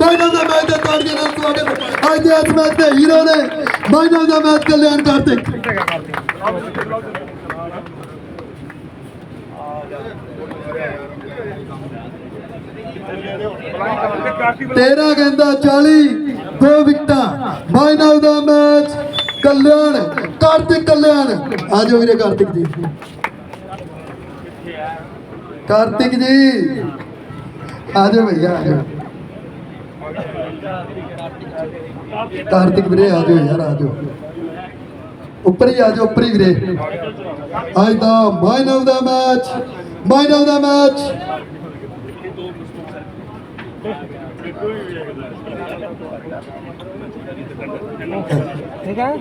ਮਾਈਨਲ ਦਾ ਮੈਚ ਦੇ ਤਾੜੀਆਂ ਨਾਲ ਸਵਾਗਤ ਅੱਜ ਦੇ ਇਸ ਮੈਚ ਦੇ ਹੀਰੋ ਨੇ ਮਾਈਨਲ ਦਾ ਮੈਚ ਕਲਿਆਣ ਕਾਰਤਿਕ ਤੇਰਾ ਕਹਿੰਦਾ 40 ਦੋ ਵਿਕਟਾਂ। ਮਾਈਨਲ ਦਾ ਮੈਚ ਕਲਿਆਣ, ਕਾਰਤਿਕ ਕਲਿਆਣ। ਆ ਜਾਓ ਵੀਰੇ ਕਾਰਤਿਕ ਜੀ। ਕਾਰਤਿਕ ਜੀ। ਆ ਜਾਓ ਭਈਆ, ਆ ਜਾਓ। ਕਾਰਤਿਕ ਵੀਰੇ, ਆ ਜਾਓ ਯਾਰ, ਆ ਜਾਓ। ਉੱਪਰ ਹੀ ਆ ਜਾਓ, ਉੱਪਰ ਹੀ ਵੀਰੇ। ਅੱਜ ਦਾ ਮਾਈਨ ਮਾਈਨਲ ਦਾ ਮੈਚ ਮਾਈਨ ਮਾਈਨਲ ਦਾ ਮੈਚ ਮਾਈਨ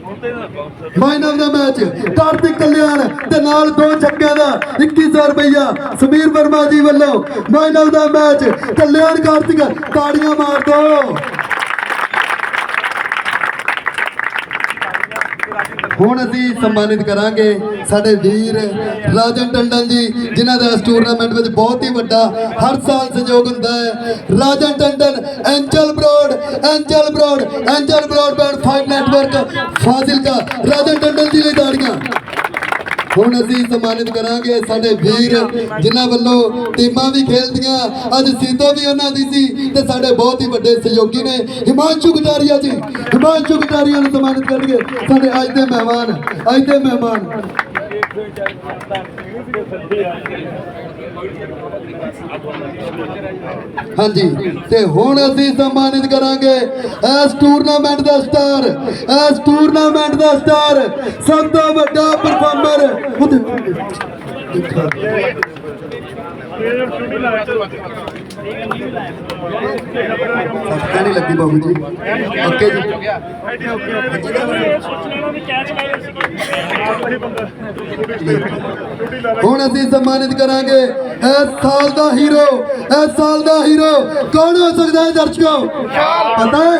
ਮਾਈਨਲ ਦਾ ਮੈਚ ਕਾਰਤਿਕ ਕਲਿਆਣ ਤੇ ਨਾਲ ਦੋ ਛੱਕਿਆਂ ਦਾ 2100 ਰੁਪਇਆ ਸਮੀਰ ਵਰਮਾ ਜੀ ਵੱਲੋਂ man of the match Kalyan Kartik ਤਾੜੀਆਂ ਮਾਰ ਦੋ। ਹੁਣ ਅਸੀਂ ਸਨਮਾਨਿਤ ਕਰਾਂਗੇ ਸਾਡੇ ਵੀਰ ਰਾਜਨ ਟੰਡਨ ਜੀ, ਜਿਨ੍ਹਾਂ ਦਾ ਇਸ ਟੂਰਨਾਮੈਂਟ ਵਿੱਚ ਬਹੁਤ ਹੀ ਵੱਡਾ ਹਰ ਸਾਲ ਸਹਿਯੋਗ ਹੁੰਦਾ ਹੈ। Rajan Tandon, angel broad, angel broad, angel broadband five network Fazilka. Rajan Tandon ji ਲਈ ਹੁਣ ਅਸੀਂ ਸਨਮਾਨਿਤ ਕਰਾਂਗੇ ਸਾਡੇ ਵੀਰ, ਜਿਨ੍ਹਾਂ ਵੱਲੋਂ ਟੀਮਾਂ ਵੀ ਖੇਲਦੀਆਂ। ਅੱਜ ਸੀਤੋ ਵੀ ਉਹਨਾਂ ਦੀ ਸੀ ਤੇ ਸਾਡੇ ਬਹੁਤ ਹੀ ਵੱਡੇ ਸਹਿਯੋਗੀ ਨੇ। ਹਿਮਾਂਸ਼ੂ ਕਟਾਰੀਆ ਜੀ, ਹਿਮਾਂਸ਼ੂ ਕਟਾਰੀਆ ਨੂੰ ਸਨਮਾਨਿਤ ਕਰਨਗੇ ਸਾਡੇ ਅੱਜ ਦੇ ਮਹਿਮਾਨ, ਅੱਜ ਦੇ ਮਹਿਮਾਨ। ਹਾਂਜੀ ਤੇ ਹੁਣ ਅਸੀਂ ਸਨਮਾਨਿਤ ਕਰਾਂਗੇ ਇਸ ਟੂਰਨਾਮੈਂਟ ਦਾ ਸਟਾਰ ਇਸ ਟੂਰਨਾਮੈਂਟ ਦਾ ਸਟਾਰ ਸਭ ਤੋਂ ਵੱਡਾ ਪਰਫਾਰਮਰ ਸੱਤਾ ਨਹੀਂ ਲੱਗੀ ਬਾਬੂ ਜੀ ਓਕੇ ਜੀ ਹੁਣ ਅਸੀਂ ਸਨਮਾਨਿਤ ਕਰਾਂਗੇ ਇਸ ਸਾਲ ਦਾ ਹੀਰੋ ਇਸ ਸਾਲ ਦਾ ਹੀਰੋ ਕੌਣ ਹੋ ਸਕਦਾ ਹੈ ਦਰਸ਼ਕੋ? ਪਤਾ ਹੈ?